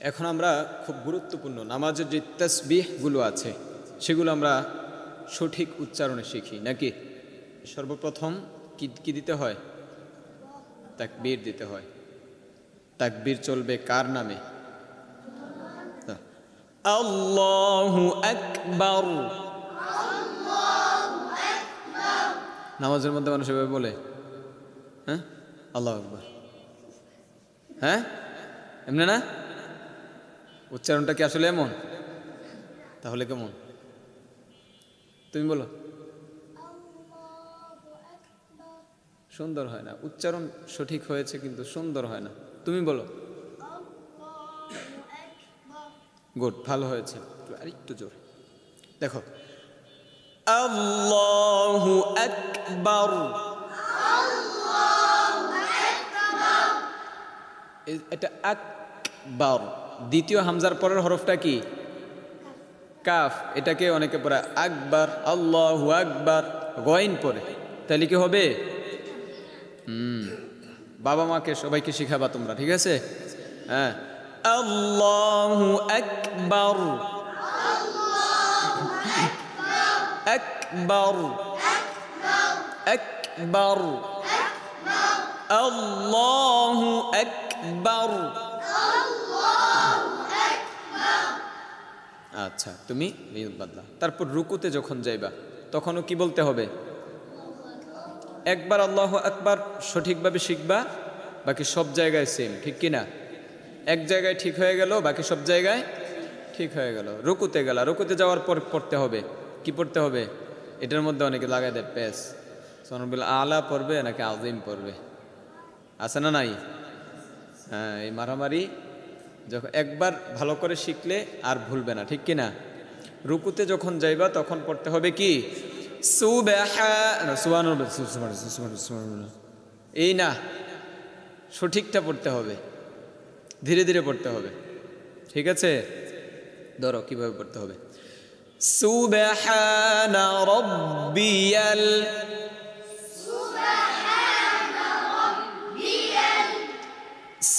এখন আমরা খুব গুরুত্বপূর্ণ নামাজের যে তসবিহগুলো আছে, সেগুলো আমরা সঠিক উচ্চারণে শিখি, নাকি? সর্বপ্রথম কি কি দিতে হয়? তাকবীর দিতে হয়। তাকবীর চলবে কার নামে? আল্লাহু আকবার। নামাজের মধ্যে মানুষ এভাবে বলে হ্যাঁ? আল্লাহ আকবার। হ্যাঁ? এমনি না? উচ্চারণটা কি আসলে এমন? তাহলে কেমন? তুমি বলো। সুন্দর হয় না। উচ্চারণ সঠিক হয়েছে কিন্তু সুন্দর হয় না। তুমি বলো। গুড, ভালো হয়েছে। আর একটু জোর। দেখো। আল্লাহু আকবার। এটা আকবার। দ্বিতীয় হামজার পরের হরফটা কি? কাফ, এটাকে অনেকে পড়ে আকবার, আল্লাহু আকবার, গয়ন পরে। তাহলে কি হবে? হুম, বাবা মাকে সবাইকে শিখাবা তোমরা, ঠিক আছে? হ্যাঁ। আল্লাহু আকবার। আকবার। আকবার। আল্লাহু আকবার। আচ্ছা তুমি বাদলা। তারপর রুকুতে যখন যাইবা, তখনও কি বলতে হবে? একবার আল্লাহ একবার সঠিকভাবে শিখবা, বাকি সব জায়গায় সেম ঠিক কি না এক জায়গায় ঠিক হয়ে গেল, বাকি সব জায়গায় ঠিক হয়ে গেল। রুকুতে গেলা, রুকুতে যাওয়ার পর পড়তে হবে। কি পড়তে হবে? এটার মধ্যে অনেকে লাগাই দেয় পেস সনবিল আলা পড়বে নাকি আজিম পড়বে? আছে না নাই? হ্যাঁ এই মারামারি যখন একবার ভালো করে শিখলে আর ভুলবে না, ঠিক কি না রুকুতে যখন যাইবা তখন পড়তে হবে কি। এই না, সঠিকটা পড়তে হবে, ধীরে ধীরে পড়তে হবে, ঠিক আছে? ধরো কীভাবে পড়তে হবে। সুবহানা রব্বিয়াল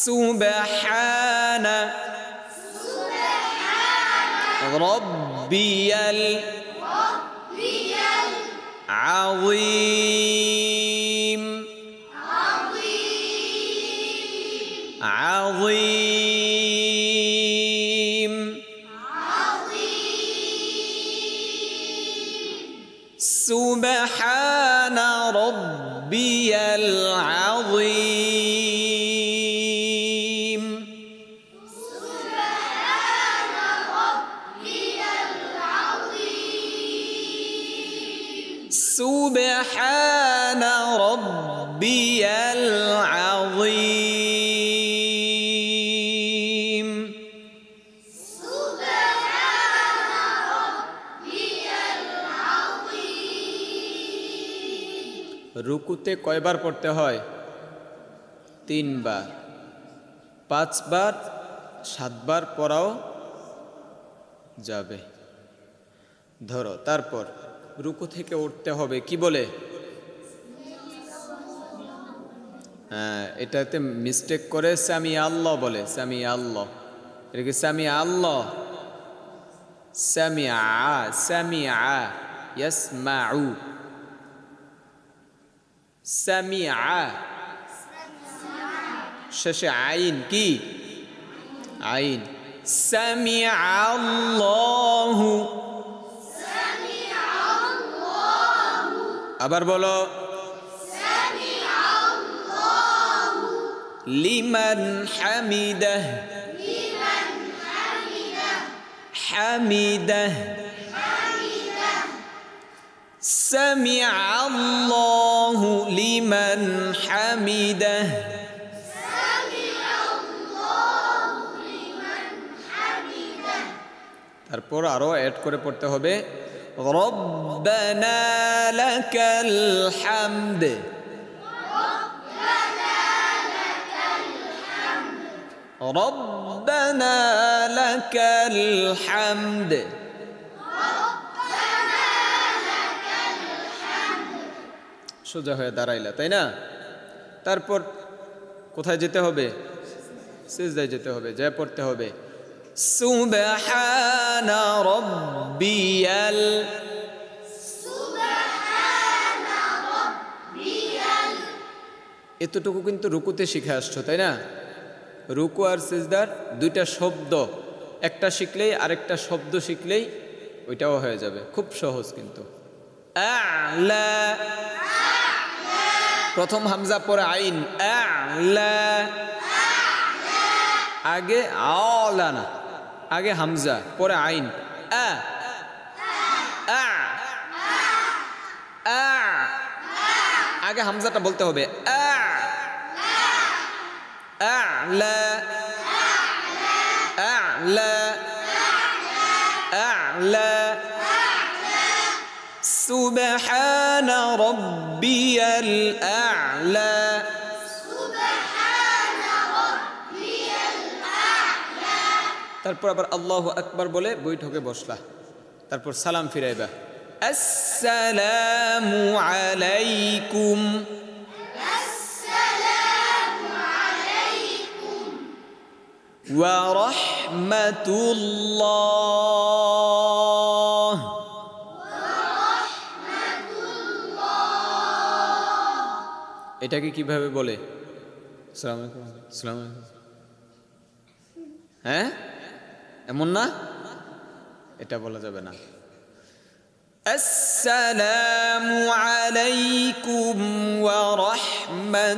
سبحان ربي العظيم عظيم. سبحان ربي سبحان ربي العظيم রুকুতে কয়বার পড়তে হয় তিনবার পাঁচবার সাতবার পড়াও যাবে ধরো তারপর রুকু থেকে উঠতে হবে, কি বলে? হ্যাঁ এটাতে মিস্টেক করে স্যামি আল্লাহ বলে, স্যামি আল্লাহ। এটা কি আল্লাহ? স্যামি আ স্যামি আ, ইয়াসমাউ। স্যামি আ, শেষে আইন কি? আইন। স্যামি আল্লাহু। আবার বলো লিমান হামিদাহ হামিদাহ سمع الله لمن حمده তারপর আরো অ্যাড করে পড়তে হবে রব্বানা লাকাল হামদ। রব্বানা লাকাল হামদ। সোজা হয়ে দাঁড়াইলা, তাই না? তারপর কোথায় যেতে হবে? সিজদায় যেতে হবে যা পড়তে হবে। সুবহান রব্বিয়াল এতটুকু কিন্তু রুকুতে শিখে আসছো, তাই না রুকু আর সিজদার দুইটা শব্দ, একটা শিখলেই আরেকটা শব্দ শিখলেই ওইটাও হয়ে যাবে, খুব সহজ কিন্তু। প্রথম হামজা পরে আইন। আগে আলা না আগে হামজা পরে আইন। আ। আগে হামজাটা বলতে হবে। আ। আ'লা আ'লা। তারপর আবার আল্লাহ আকবার বলে বৈঠকে বসলা তারপর সালাম ফিরাইবা আসসালামু আলাইকুম ورحمة الله এটাকে কিভাবে বলে সালাম আলাইকুম সালাম আলাইকুম হ্যাঁ এমন না? এটা বলা যাবে না। আসসালামু আলাইকুম ওয়া রাহমাতুল্লাহ।